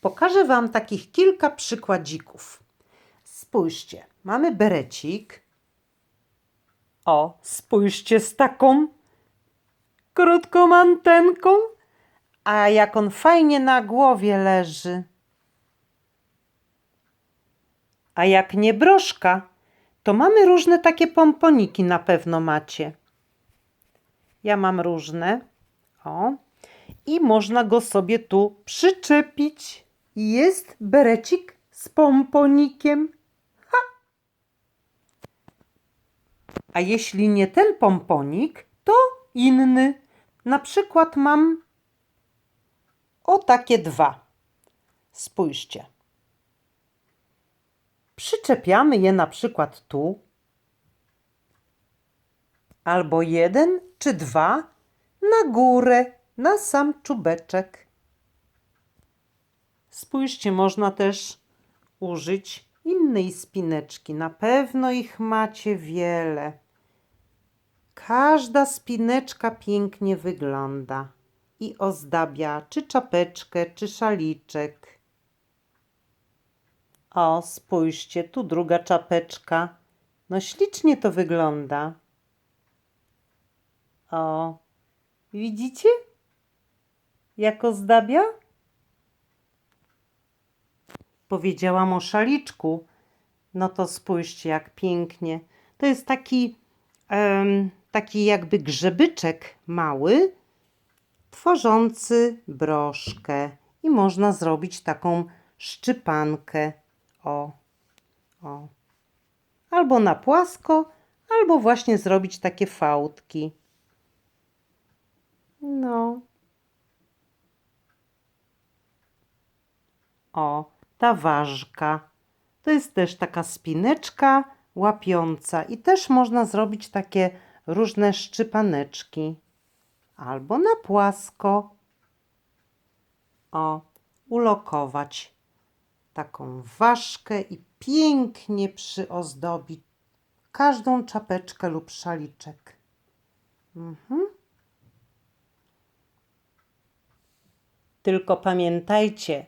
Pokażę Wam takich kilka przykładzików. Spójrzcie, mamy berecik. O, spójrzcie z taką krótką antenką. A jak on fajnie na głowie leży. A jak nie broszka, to mamy różne takie pomponiki na pewno macie. Ja mam różne. O. I można go sobie tu przyczepić. Jest berecik z pomponikiem. Ha! A jeśli nie ten pomponik, to inny. Na przykład mam o takie dwa. Spójrzcie. Przyczepiamy je na przykład tu, albo jeden czy dwa na górę, na sam czubeczek. Spójrzcie, można też użyć innej spineczki. Na pewno ich macie wiele. Każda spineczka pięknie wygląda i ozdabia czy czapeczkę, czy szaliczek. O, spójrzcie, tu druga czapeczka. No ślicznie to wygląda. O, widzicie? Jak ozdabia? Powiedziałam o szaliczku. No to spójrzcie, jak pięknie. To jest taki, em, taki jakby grzebyczek mały, tworzący broszkę. I można zrobić taką szczypankę. O, o. Albo na płasko, albo właśnie zrobić takie fałdki. No. O, ta ważka. To jest też taka spineczka łapiąca i też można zrobić takie różne szczypaneczki. Albo na płasko. O, ulokować taką ważkę i pięknie przyozdobić każdą czapeczkę lub szaliczek. Mhm. Tylko pamiętajcie,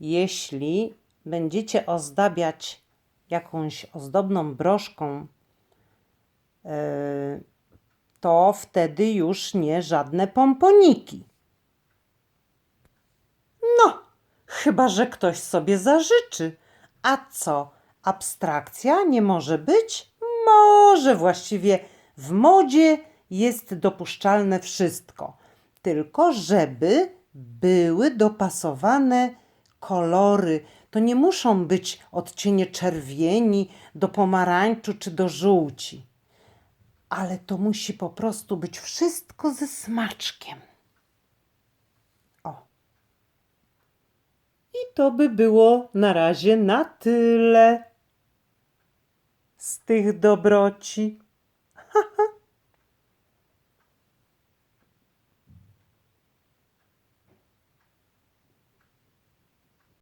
jeśli będziecie ozdabiać jakąś ozdobną broszką, yy, to wtedy już nie żadne pomponiki. No, chyba że ktoś sobie zażyczy. A co? Abstrakcja nie może być? Może właściwie w modzie jest dopuszczalne wszystko, tylko żeby były dopasowane kolory. To nie muszą być odcienie czerwieni do pomarańczu czy do żółci, ale to musi po prostu być wszystko ze smaczkiem. O. I to by było na razie na tyle z tych dobroci.